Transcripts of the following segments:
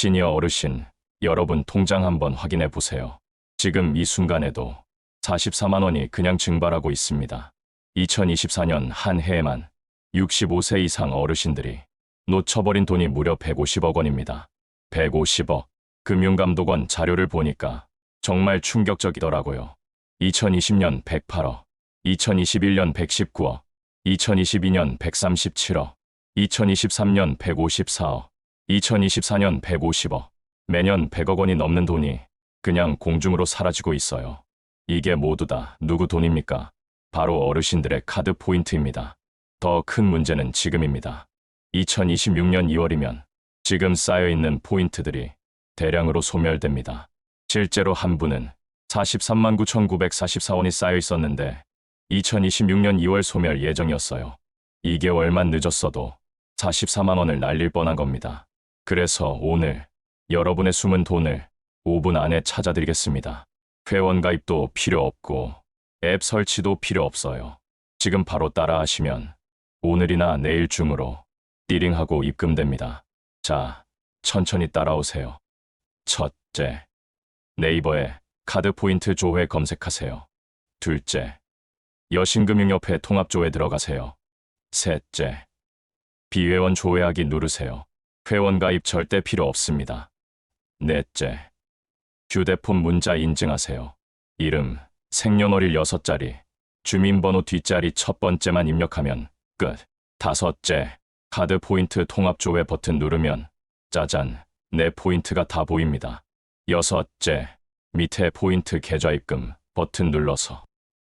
시니어 어르신, 여러분 통장 한번 확인해 보세요. 지금 이 순간에도 44만 원이 그냥 증발하고 있습니다. 2024년 한 해에만 65세 이상 어르신들이 놓쳐버린 돈이 무려 150억 원입니다. 150억. 금융감독원 자료를 보니까 정말 충격적이더라고요. 2020년 108억, 2021년 119억, 2022년 137억, 2023년 154억, 2024년 150억, 매년 100억 원이 넘는 돈이 그냥 공중으로 사라지고 있어요. 이게 모두 다 누구 돈입니까? 바로 어르신들의 카드 포인트입니다. 더 큰 문제는 지금입니다. 2026년 2월이면 지금 쌓여있는 포인트들이 대량으로 소멸됩니다. 실제로 한 분은 43만 9,944원이 쌓여 있었는데 2026년 2월 소멸 예정이었어요. 2개월만 늦었어도 44만 원을 날릴 뻔한 겁니다. 그래서 오늘 여러분의 숨은 돈을 5분 안에 찾아드리겠습니다. 회원 가입도 필요 없고 앱 설치도 필요 없어요. 지금 바로 따라 하시면 오늘이나 내일 중으로 띠링하고 입금됩니다. 자, 천천히 따라오세요. 첫째, 네이버에 카드 포인트 조회 검색하세요. 둘째, 여신금융협회 통합조회 들어가세요. 셋째, 비회원 조회하기 누르세요. 회원 가입 절대 필요 없습니다. 넷째, 휴대폰 문자 인증하세요. 이름, 생년월일 6자리, 주민번호 뒷자리 첫 번째만 입력하면 끝. 다섯째, 카드 포인트 통합 조회 버튼 누르면 짜잔, 내 포인트가 다 보입니다. 여섯째, 밑에 포인트 계좌 입금 버튼 눌러서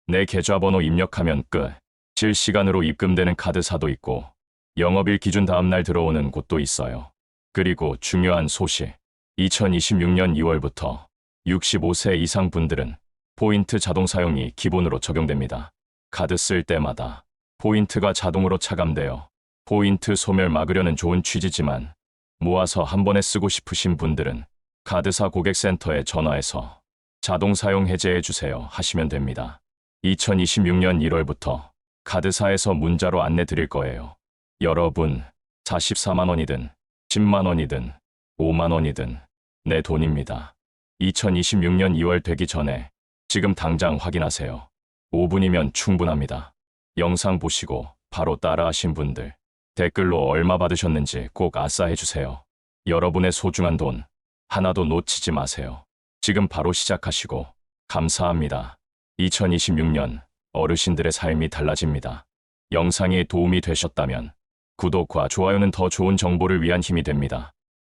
내 계좌번호 입력하면 끝. 실시간으로 입금되는 카드사도 있고 영업일 기준 다음날 들어오는 곳도 있어요. 그리고 중요한 소식. 2026년 2월부터 65세 이상 분들은 포인트 자동 사용이 기본으로 적용됩니다. 카드 쓸 때마다 포인트가 자동으로 차감되어 포인트 소멸 막으려는 좋은 취지지만 모아서 한 번에 쓰고 싶으신 분들은 카드사 고객센터에 전화해서 자동 사용 해제해 주세요 하시면 됩니다. 2026년 1월부터 카드사에서 문자로 안내 드릴 거예요. 여러분, 44만 원이든 10만 원이든 5만 원이든 내 돈입니다. 2026년 2월 되기 전에 지금 당장 확인하세요. 5분이면 충분합니다. 영상 보시고 바로 따라하신 분들 댓글로 얼마 받으셨는지 꼭 아싸해 주세요. 여러분의 소중한 돈 하나도 놓치지 마세요. 지금 바로 시작하시고 감사합니다. 2026년 어르신들의 삶이 달라집니다. 영상이 도움이 되셨다면 구독과 좋아요는 더 좋은 정보를 위한 힘이 됩니다.